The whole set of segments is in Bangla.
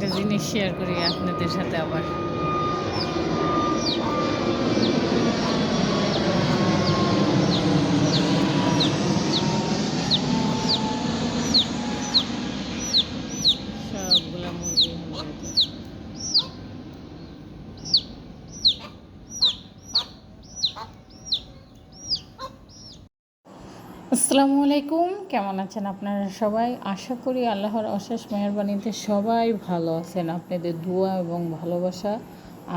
একটা জিনিস শেয়ার করি আপনাদের সাথে আবার সবগুলা মুরগি হয়ে গেছে। আসসালামু আলাইকুম। কেমন আছেন আপনারা সবাই? আশা করি আল্লাহর অশেষ মেহরবানিতে সবাই ভালো আছেন। আপনাদের দোয়া এবং ভালোবাসা,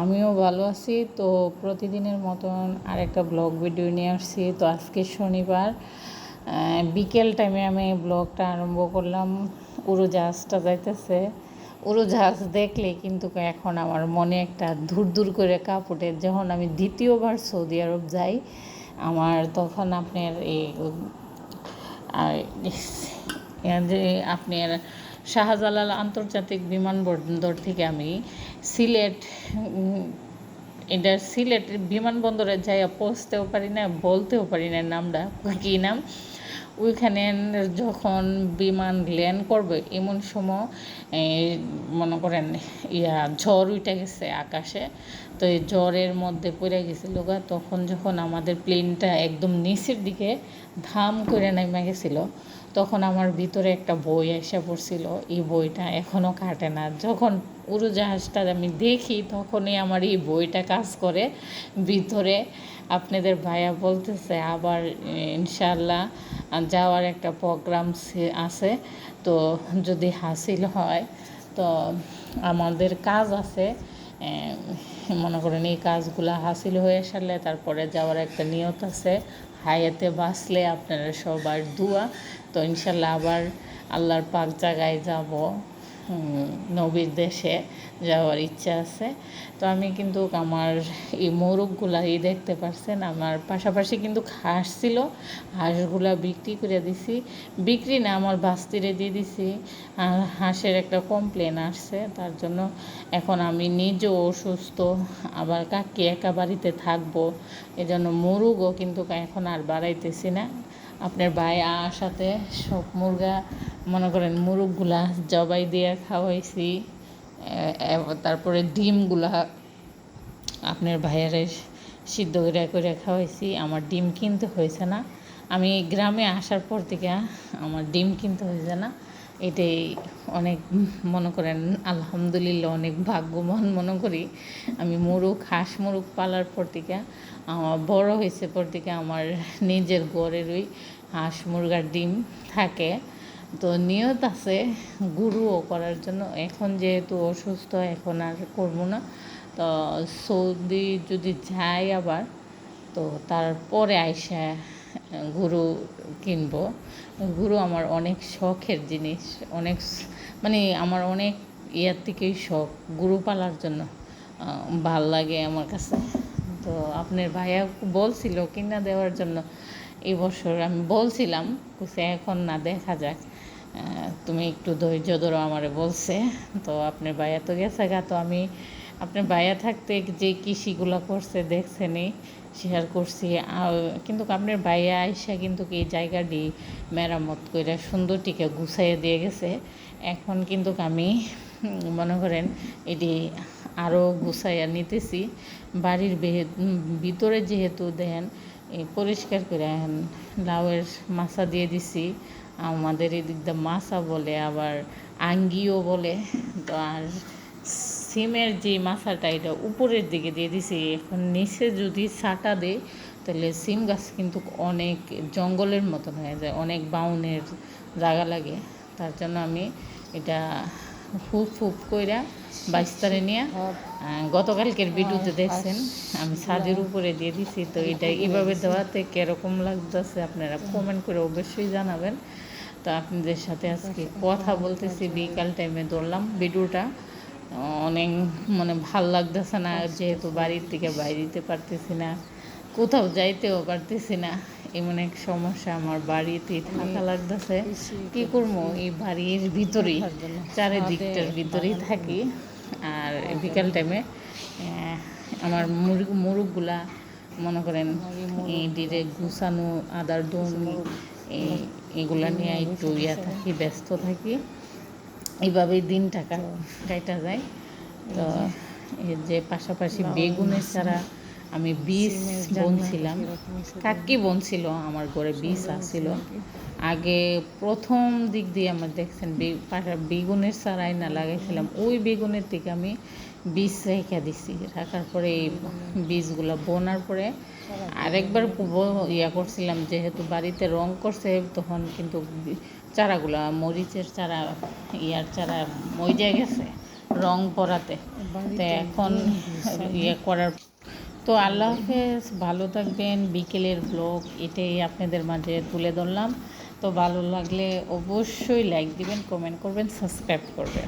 আমিও ভালো আছি। তো প্রতিদিনের মতন আরেকটা ব্লগ ভিডিও নিয়ে আসছি। তো আজকে শনিবার বিকেল টাইমে আমি ব্লগটা আরম্ভ করলাম। উড়োজাহাজটা যাইতেছে। উড়োজাহাজ দেখলে কিন্তু এখন আমার মনে একটা ধুর ধুর করে কাপ ওঠে। যখন আমি দ্বিতীয়বার সৌদি আরব যাই, আমার তখন আপনার এই যে আপনার শাহজালাল আন্তর্জাতিক বিমানবন্দর থেকে আমি সিলেট এটা সিলেট বিমানবন্দরে যাইয়া পৌঁছতেও পারি না, বলতেও পারি না নামটা। কী নাম? ওইখানে যখন বিমান ল্যান্ড করবে, এমন সময় মনে করেন, ইয়া ঝড় উঠে গেছে আকাশে, তো এই ঝড়ের মধ্যে পড়ে গেছিল গা, তখন যখন আমাদের প্লেনটা একদম নিচের দিকে ধাম করে নেমে গেছিল তখন আমার ভিতরে একটা বই এসে পড়ছিল। এই বইটা এখনও কাটে না। যখন উড়োজাহাজটা আমি দেখি, তখনই আমার এই বইটা কাজ করে। ভিতরে আপনাদের ভাইয়া বলতেছে, আবার ইনশাল্লাহ যাওয়ার একটা প্রোগ্রাম আছে। তো যদি হাসিল হয়, তো আমাদের কাজ আছে। মনে করেন এই কাজগুলো হাসিল হয়ে সারলে তারপরে যাওয়ার একটা নিয়ত আছে। হায়াতে বাঁচলে আপনারা সবার দোয়া। তো ইনশাল্লাহ আবার আল্লাহর পাক জায়গায় যাব। নবীর দেশে যাওয়ার ইচ্ছা আছে। তো আমি কিন্তু আমার এই মোরগগুলা এই দেখতে পারছেন, আমার পাশাপাশি কিন্তু হাঁস ছিল, হাঁসগুলা বিক্রি করে দিছি। বিক্রি না, আমার বাস্তিরে দিয়ে দিছি। আর হাঁসের একটা কমপ্লেন আসছে, তার জন্য এখন আমি নিজেও অসুস্থ, আবার কাকি একা বাড়িতে থাকব, এজন্য মোরগও কিন্তু এখন আর বাড়াইতেছি না। আপনার ভাই সাথে সব মুরগা, মনে করেন মুরগগুলা জবাই দিয়ে খাওয়াইছি তারপরে ডিমগুলা আপনার ভাইয়ারে সিদ্ধ করে করে খাওয়াইছি, আমার ডিম কিনতে হয়েছে না। আমি গ্রামে আসার পর থেকে আমার ডিম কিনতে হয়েছে না। এটাই অনেক মনে করেন, আলহামদুলিল্লাহ অনেক ভাগ্যবান মনে করি। আমি মোরগ, হাঁস মোরগ পালার পর থেকে, আমার বড় হয়েছে পর থেকে আমার নিজের ওই হাঁস মুরগার ডিম থাকে। তো নিয়ত আছে গুরুও করার জন্য। এখন যেহেতু অসুস্থ, এখন আর করব না। তো সৌদি যদি যাই আবার, তো তারপরে আইসা গুরু কিনবো। গুরু আমার অনেক শখের জিনিস, অনেক মানে আমার অনেক ইয়ার থেকেই শখ। গুরু পালার জন্য ভালো লাগে আমার কাছে। তো আপনার ভাইয়া বলছিল কিনা দেওয়ার জন্য, এই বছর আমি বলছিলাম, কইছে এখন না দেখা যাক। তুমি একটু ধৈর্য ধরো আমারে বলছে। তো আপনার ভাইয়া তো গেছে গা, তো আমি আপনার ভাইয়া থাকতে যে কৃষিগুলো করছে, দেখছেনই শেয়ার করছি। কিন্তু আপনার বাইয়া আইসা কিন্তু এই জায়গাটি মেরামত করে সুন্দরটিকে গুছাইয়া দিয়ে গেছে। এখন কিন্তু আমি মনে করেন এটি আরও গুছাইয়া নিতেছি। বাড়ির ভিতরে যেহেতু দেন পরিষ্কার করে লাউয়ের মাছা দিয়ে দিছি। আমাদের এদিক দিয়ে মাছা বলে, আবার আঙ্গিও বলে। তো আর সিমের যে মাথাটা এটা উপরের দিকে দিয়ে দিছি। এখন নিচে যদি ছাটা দেয় তাহলে সিম গাছ কিন্তু অনেক জঙ্গলের মতন হয়ে যায় অনেক বাউনের জায়গা লাগে। তার জন্য আমি এটা ফুপ ফুপ কইরা বাইস্তারে নিয়ে গতকালকের ভিডিওতে দেখছেন আমি ছাদের উপরে দিয়ে দিছি। তো এটা এইভাবে দেওয়াতে কীরকম লাগতেছে আপনারা কমেন্ট করে অবশ্যই জানাবেন। তো আপনাদের সাথে আজকে কথা বলতেছি বিকাল টাইমে ধরলাম ভিডিওটা। অনেক মানে ভালো লাগতেছে না যেহেতু বাড়ির থেকে বাইরে দিতে পারতেছি না কোথাও যাইতেও পারতেছি না এমন এক সমস্যা আমার বাড়িতে থাকা লাগতেছে। কি করব? এই বাড়ির ভিতরেই চারিদিকটার ভিতরেই থাকি। আর বিকাল টাইমে আমার মুরগ মুরগগুলা মনে করেন এই ডিরে গুছানো আদার এই এগুলা নিয়ে একটু ইয়া থাকি ব্যস্ত থাকি। এইভাবেই দিনটা কাটা যায়। তো এই যে পাশাপাশি বেগুনের ছাড়া আমি বীজ বনছিলাম কাকি বনছিল আমার ঘরে বিষ আসছিল আগে প্রথম দিক দিয়ে আমার দেখছেন বেগুনের চারাই না লাগাইছিলাম ওই বেগুনের থেকে আমি বীজ রেখে দিছি। রাখার পরে এই বীজগুলো বোনার পরে আরেকবার ইয়া করছিলাম যেহেতু বাড়িতে রং করছে তখন কিন্তু চারাগুলা মরিচের চারা ইয়ার চারা মইজে গেছে রং পরাতে। তো এখন ইয়ে করার তো আল্লাহ হাফেজ, ভালো থাকবেন। বিকেলের ব্লগ এটাই আপনাদের মাঝে তুলে ধরলাম। তো ভালো লাগলে অবশ্যই লাইক দিবেন কমেন্ট করবেন সাবস্ক্রাইব করবেন।